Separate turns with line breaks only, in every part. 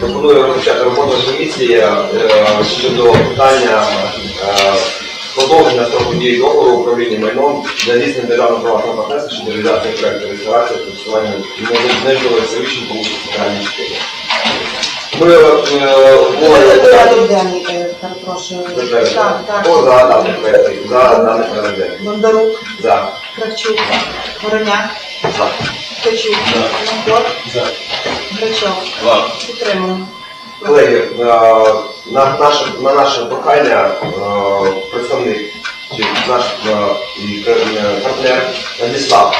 Пропоную розпочати роботу комісії е, щодо питання е, продовження строку дії договору управління майном для здійснення державного приватного партнерства щодо реалізації проекту реставрації та користування нежитлових селищень по Центральній школі. Ми
денний, е, перепрошую. Так, так.
Хто за даний? За денний.
Бондарук,
За.
Кравчук, Вороняк,
За.
Макот, Грачов.
Колеги, е, на наше, на наше прохання е, представник чи наш е, партнер надіслав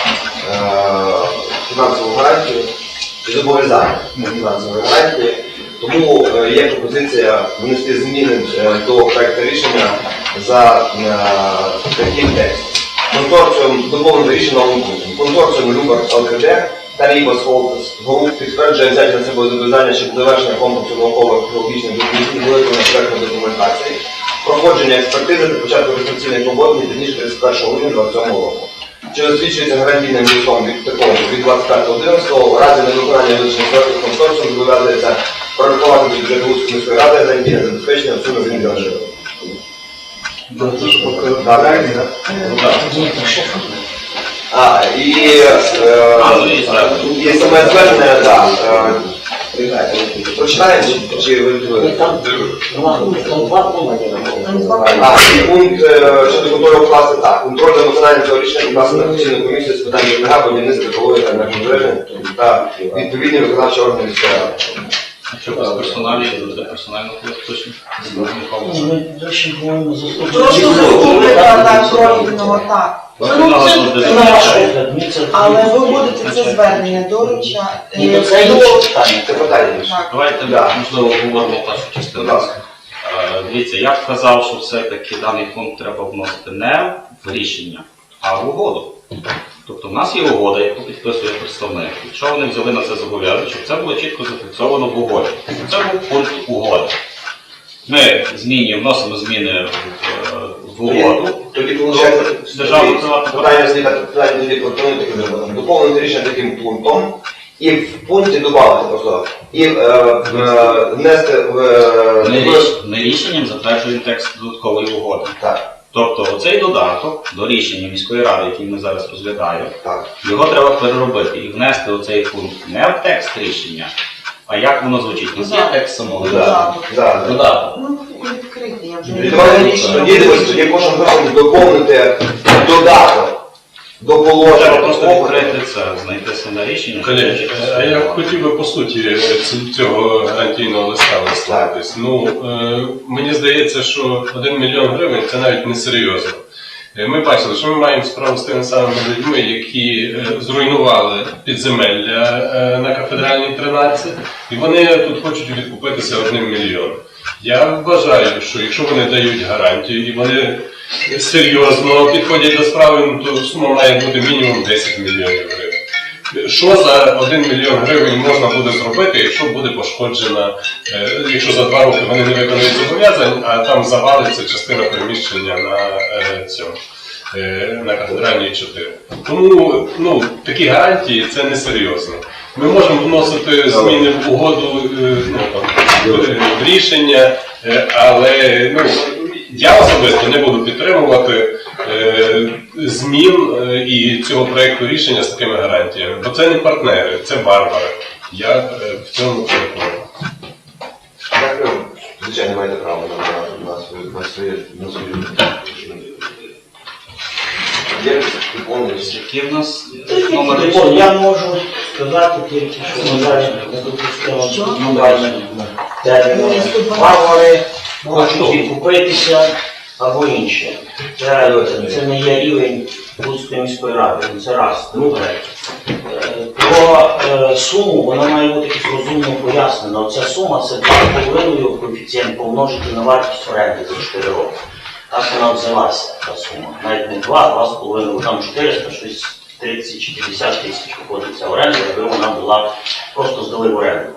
фінансову гарантію і зобов'язання на фінансової гарантії. Тому є пропозиція внести зміни до проекту рішення за такий текст. Консорціум доповнено рішення. Консорціум Любар ЛКД та Груп підтверджує взяти на себе зобов'язання щодо завершення комплексу наукових екологічних досліджень, виготовлення проектної документації, проходження експертизи та початку реєстраційних робот не пізніше 31 грудня 2027 року. Що засвідчується гарантійним листом від такого від 25.11 в разі невиконання визначених сроків консорціум зобов'язується прорахувати до бюджету Луцької міської ради гарантійне забезпечення в сумі 1 мільйон гривень. Так, так? А, і, е, і саме звернення, так. Е, чи- ви. А, і пункт е, щодо контролю класу так. Контроль за виконанням цього рішення класу на постійну комісію з питань ЖКГ, будівництва екології та енергозбереження та відповідні виконавчі органи міської ради.
За персональну точно?
Ми дальше говоримо за
Трошки заступника так, профільного, так. Але ви будете це звернення доруча.
Ні,
е,
то це
до-
інше питання.
Це питання.
Так.
Давайте,
Да.
можливо, говоримо першу
Будь
частину.
ласка.
Е, Дивіться, я б сказав, що все-таки даний пункт треба вносити не в рішення, а в угоду. Тобто в нас є угода, яку підписує представник. Якщо вони взяли на це зобов'язання, щоб це було чітко зафіксовано в угоді. Це був пункт угоди. Ми змінюємо, вносимо зміни в, е, угоду.
Тоді виходить,
Державна
питання питання тоді пропонує таке зробити. Доповнити рішення таким пунктом і в пункті додати просто. І е, е, внести в... е,
ми рішенням затверджуємо текст додаткової угоди.
Так,
Тобто оцей додаток до рішення міської ради, який ми зараз розглядаємо,
так.
його треба переробити і внести оцей пункт не в текст рішення, а як воно звучить? У нас є текст самого
Да, да.
додаток.
Ну, відкрити, я вже
І
не
давайте
знаю
тоді кожен випадок доповнити додаток до положення.
просто відкрити це, знайти саме рішення.
Колеги, а я хотів би по суті цього гарантійного листа висловитись. Ну, е, мені здається, що 1 мільйон гривень це навіть не серйозно. Е, Ми бачили, що ми маємо справу з тими самими людьми, які е, зруйнували підземелля е, на кафедральній 13, і вони тут хочуть відкупитися одним мільйоном. Я вважаю, що якщо вони дають гарантію і вони серйозно підходять до справи, ну, то сума має бути мінімум 10 мільйонів гривень. Що за 1 мільйон гривень можна буде зробити, якщо буде пошкоджена, е, якщо за два роки вони не виконують зобов'язань, а там завалиться частина приміщення на е, цьому. е, На кафедральній 4. Тому ну, такі гарантії це не серйозно. Ми можемо вносити зміни в угоду ну, там, рішення, е, але ну, я особисто не буду підтримувати е, змін е, і цього проєкту рішення з такими гарантіями. Бо це не партнери, це варвари. Я е, в цьому переконаний.
Звичайно, маєте право на, на, свою, на, свою. Є.
Які в нас номер
Я можу сказати тільки, що на жаль, не допустимо терміни. Варвари можуть відкупитися або інше. Це, це не є рівень Луцької міської ради. Це раз. Друге, е, про е, суму вона має бути якось розумно пояснена. Оця сума це 2,5 коефіцієнт помножити на вартість оренди за 4 роки. Так вона взялася, та сума. Навіть не 2, 2,5, там 400, щось 30 чи 50 тисяч виходить ця оренда, якби вона була просто здали в оренду.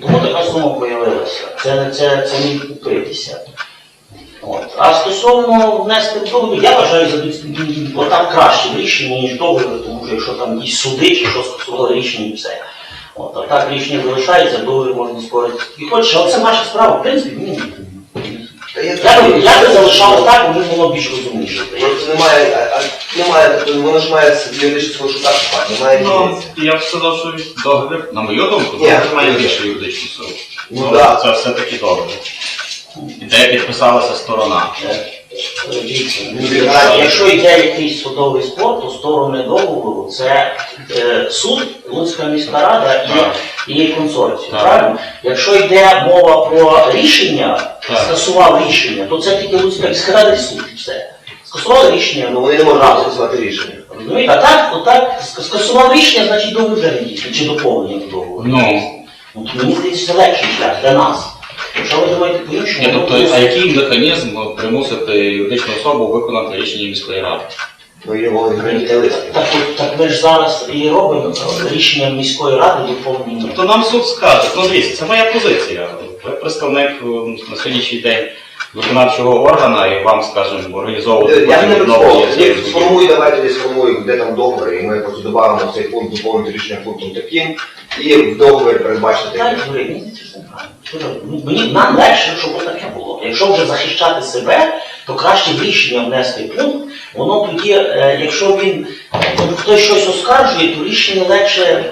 Тому така сума з'явилася. Це це, це не купитися. От. А стосовно внести в договір, я вважаю, за бо там краще в рішенні, ніж договір, тому що якщо там і суди, чи що скасували рішення і все. От, а так рішення залишається, договір можна спорити. І хочеш, але це наша справа, в принципі,
Та
я би, я би залишав так, бо було більш розумніше.
Немає, а, а, немає, воно ж має юридичну шукати шукати, немає
Ну, я б сказав, що договір, на мою думку,
Ні,
договір має більше юридичну силу.
Ну,
Ну,
да.
Це все-таки договір. І де підписалася сторона.
Дивіться,
Ну,
якщо- Якщо йде якийсь судовий спор, то сторони договору це е, суд, Луцька міська рада і, і консорціум.
Так.
Правильно? Якщо йде мова про рішення,
Так.
скасував рішення, то це тільки Луцька міська рада і суд. і Все. Скасували рішення,
Ну вони не можуть скасувати рішення.
розумієте, а так, отак, ск- скасував рішення, значить договір вже не дійсний, чи доповнення до договору.
Ну,
Ну, то мені здається, це легший шлях для нас. Якщо ви думаєте по-іншому,
ні, тобто, а який механізм примусити юридичну особу виконати рішення міської ради?
Ну його лист.
Так, от- так ми ж зараз і робимо рішенням міської ради доповнення.
Тобто нам суд скаже, ну дивіться, це моя позиція. Ви представник е, на сьогоднішній день виконавчого органа і вам, скажімо, організовувати
Е, Я не
відновлення цієї будівлі.
сформуй, давайте десь сформуй, де там договір, і ми просто додамо цей пункт, доповнити рішення пунктом таким, і в договір передбачити.
Юрій, мені це? Ну, Мені нам легше, щоб таке було. Якщо вже захищати себе, то краще в рішення внести пункт. Воно тоді, е, якщо він тобто хтось щось оскаржує, то рішення легше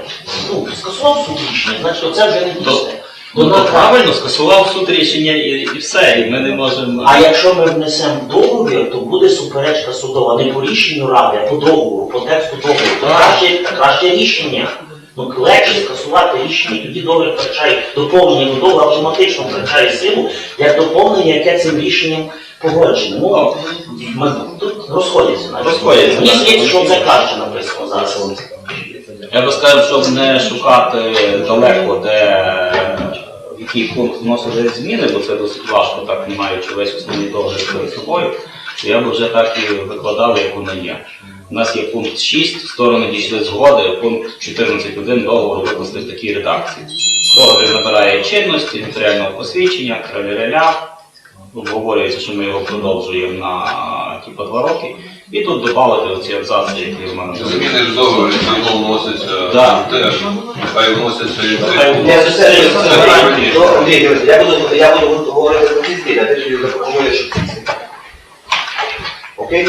ну, скасував суд рішення, значить оце вже не дійсне.
Ну,
Ну,
то правильно, скасував суд рішення і, і все, і ми не можемо.
А якщо ми внесемо договір, то буде суперечка судова не по рішенню ради, а по договору, по тексту договору. То краще, краще рішення. Ну, легше скасувати рішення, тоді договір втрачає доповнення до договору автоматично втрачає силу, як доповнення, яке цим рішенням погоджене. Ну, ми тут розходяться. навіть.
Розходяться,
Мені
так.
здається, що це краще написано зараз.
Я би сказав, щоб не шукати далеко, де який пункт вносили зміни, бо це досить важко, так не маючи весь основний договір перед собою. то Я б вже так і викладав, як воно є. У нас є пункт 6, сторони дійшли згоди, пункт 14.1 договору викласти в такій редакції. Договір набирає чинності, нотаріального посвідчення, траля обговорюється, що ми його продовжуємо на типу, два роки. І тут додати оці абзаци, які в мене були.
Зміни ж договір, воно вноситься
Да.
теж. Хай вноситься і
Хай
це.
Це все, це гарантії.
гарантії.
Ну, Андрій, я буду, я буду говорити про ці зміни, а ти тоді запропонуєш ці зміни. Окей?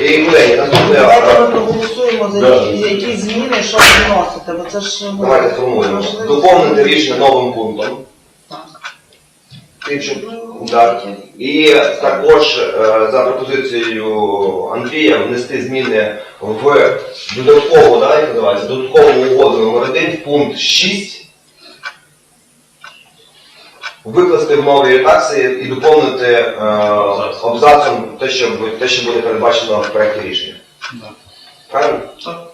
І колеги, наступне,
Давайте ми
а,
проголосуємо за
Да.
які, які зміни, що вносити, бо це ж ну,
давайте сформуємо.
важливо.
Доповнити рішення новим пунктом.
Так.
Тим, Так. І також е, за пропозицією Андрія внести зміни в додаткову, да, як називається, додаткову угоду номер 1 пункт 6. Викласти в новій редакції і доповнити е, абзацом те, що, те, що буде передбачено в проєкті рішення.
Да.
Правильно?
Так.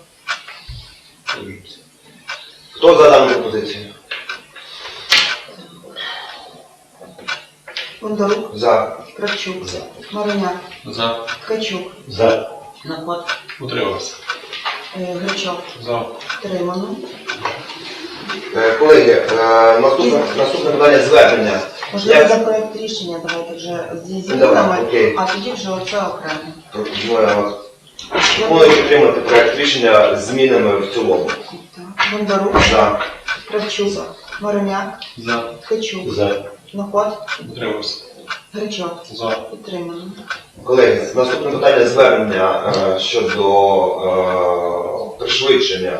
Хто за дану пропозицію?
Бондарук,
За.
Кравчук, Мариняк,
За.
Ткачук,
За.
Наход,
Утримався.
е, Гречок,
За.
Тримано.
Е, Колеги, е, наступне, наступне питання звернення.
Можливо,
Я-
за проект рішення давайте вже зі
давай,
змінами,
окей.
а тоді вже оце окремо.
Пропоную пропоную підтримати проект рішення з змінами в цілому.
Так. Бондарук,
За.
Кравчук, Мариняк,
За.
Ткачук,
За.
Наход,
Утримався.
Гречок,
За.
підтримано.
Колеги, наступне питання звернення е, щодо е, пришвидшення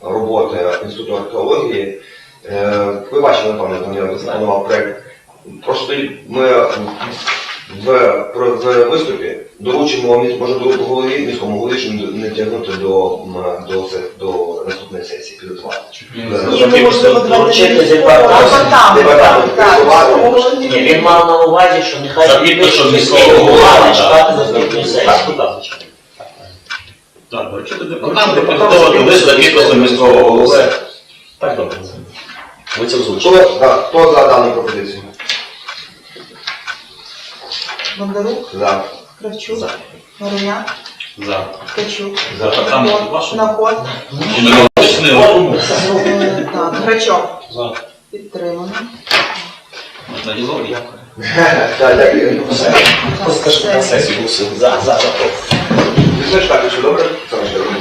роботи Інституту археології. Е, ви бачили, напевно, я заснував проект. Просто ми в, в виступі доручимо до голові міському голові, щоб не тягнути до, до, до наступної сесії підготувати.
Ні, ну можливо,
Доручити департамент.
підготувати.
Ні, він мав на увазі, що нехай
міського
голова
голови,
чекати наступної
Так,
сесії.
так, доручити департамент підготовити лист за підписом міського голови. Так, добре. Ви це озвучили.
Так, хто за дану пропозицію?
Бондарук,
За.
Кравчук, Мариняк,
За.
Ткачук,
За департамент
Наход,
вашого.
Наход,
не уточнили.
е, так,
За.
підтримано.
На ділові.
Так, дякую.
Так, все.
сесію
За, за, за.
Ти знаєш так, що добре? Це